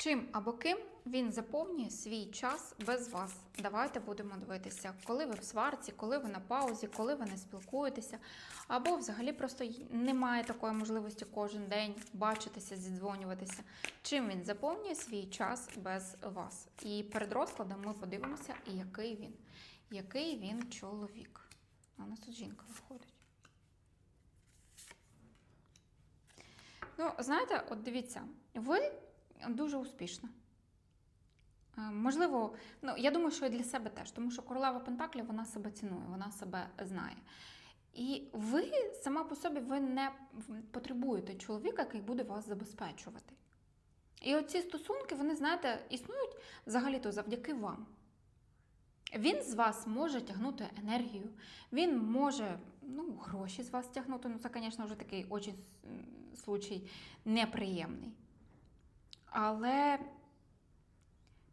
Чим або ким він заповнює свій час без вас? Давайте будемо дивитися, коли ви в сварці, коли ви на паузі, коли ви не спілкуєтеся, або взагалі просто немає такої можливості кожен день бачитися, зідзвонюватися. Чим він заповнює свій час без вас? І перед розкладом ми подивимося, який він, який він чоловік. А у нас тут жінка виходить. Ну, знаєте, от дивіться, ви дуже успішна. Е, Можливо, ну я думаю, що і для себе теж, тому що королева Пентаклів вона себе цінує, вона себе знає. І ви сама по собі ви не потребуєте чоловіка, який буде вас забезпечувати. І оці стосунки, вони, знаєте, існують взагалі-то завдяки вам. Він з вас може тягнути енергію, він може ну, гроші з вас тягнути. Ну, це, звісно, вже такий очень случай неприємний. Але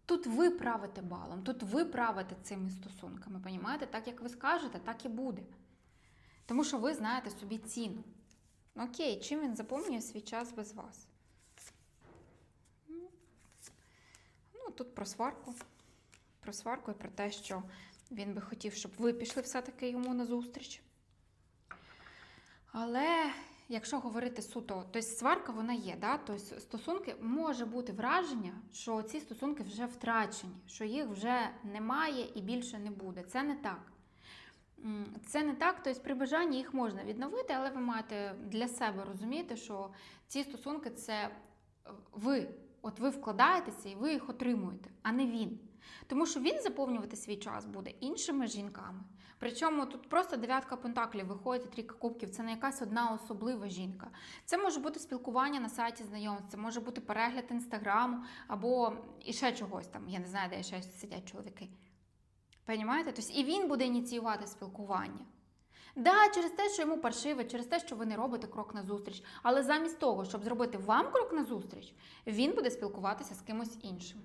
тут ви правите балом, тут ви правите цими стосунками, понімаєте? Так як ви скажете, так і буде. Тому що ви знаєте собі ціну. Окей, чим він заповнює свій час без вас? Ну, тут про сварку. Про сварку і про те, що він би хотів, щоб ви пішли все-таки йому на зустріч. Але якщо говорити суто, тобто сварка вона є, да? тобто стосунки може бути враження, що ці стосунки вже втрачені, що їх вже немає і більше не буде. Це не так. Це не так, тобто при бажанні їх можна відновити, але ви маєте для себе розуміти, що ці стосунки це ви. От ви вкладаєтеся і ви їх отримуєте, а не він. Тому що він заповнювати свій час буде іншими жінками. Причому тут просто дев'ятка пентаклів виходить, трійка кубків. Це не якась одна особлива жінка. Це може бути спілкування на сайті знайомств, це може бути перегляд інстаграму або іще чогось там. Я не знаю, де ще сидять чоловіки. Понімаєте? Тобто і він буде ініціювати спілкування. Да, через те, що йому паршиве, через те, що ви не робите крок назустріч. Але замість того, щоб зробити вам крок назустріч, він буде спілкуватися з кимось іншим.